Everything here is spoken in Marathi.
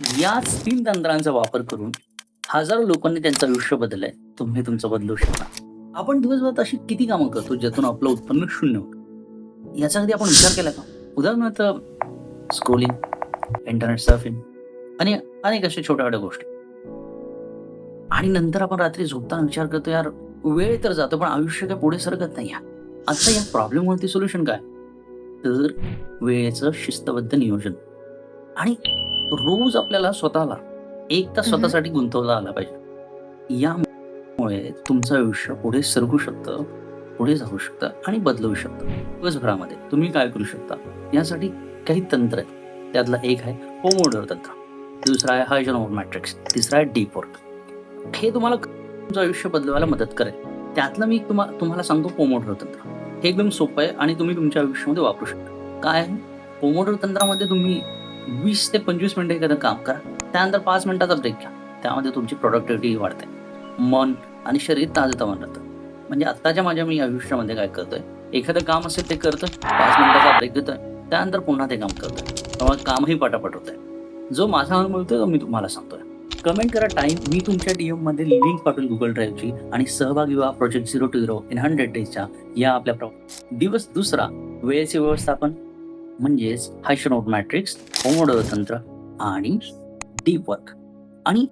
याच तीन तंत्रांचा वापर करून हजारो लोकांनी त्यांचं आयुष्य बदललंय. तुम्ही तुमचं बदलू शकता. आपण दिवसभरात अशी किती कामं करतो ज्यातून आपलं उत्पन्न शून्य होतं? याचा कधी आपण विचार केला का? उदाहरणार्थ स्क्रोलिंग इंटरनेट सर्फिंग आणि अनेक अशा छोट्या छोट्या गोष्टी. आणि नंतर आपण रात्री झोपताना विचार करतो यार वेळ तर जातो पण आयुष्य काय पुढे सरकत नाही आता या प्रॉब्लेमवरती सोल्युशन काय? तर वेळेचं शिस्तबद्ध नियोजन. आणि रोज आपल्याला स्वतःला एक तास. स्वतःसाठी गुंतवला आला पाहिजे. यामुळे तुमचं आयुष्य पुढे सरकू शकतं पुढे जाऊ शकतं आणि बदलू शकतं. दिवसभरामध्ये तुम्ही काय करू शकता? यासाठी काही तंत्र आहेत. त्यातला एक आहे होमोडर तंत्र. दुसरा आहे हायजन मॅट्रिक्स तिसरा आहे डीप वर्क हे तुम्हाला तुमचं आयुष्य बदलवायला मदत करेल. त्यातलं मी तुम्हा तुम्हाला सांगतो पोमोडर तंत्र. हे एकदम सोपं आहे आणि तुम्ही तुमच्या आयुष्यामध्ये वापरू शकता. काय आहे? पोमोडर तंत्रामध्ये तुम्ही वीस ते पंचवीस मिनटं एखादं काम करा. त्यानंतर पाच मिनटाचा ब्रेक घ्या. त्यामध्ये तुमची प्रोडक्टिव्हिटी वाढते. मन आणि शरीर ताजतवान राहतं. म्हणजे आत्ताच्या माझ्या मी आयुष्यामध्ये काय करतोय? एखादं काम असेल ते करतोय. पाच मिनिटाचा ब्रेक घेतोय. त्यानंतर पुन्हा ते काम करतोय. त्यामुळे कामही पटापट होत आहे जो माझा अनुभव होतोय तो मी तुम्हाला सांगतोय. कमेंट करा टाइम मी तुमच्या डीएममध्ये लिंक पाठवून गुगल ड्राईव्हची आणि सहभागी व्हा project zero two zero in hundred डेजच्या या आपल्या प्रो दिवस दुसरा वेळेचे व्यवस्थापन म्हणजेच हायशनोट मॅट्रिक्स होमोडो तंत्र आणि डीप वर्क आणि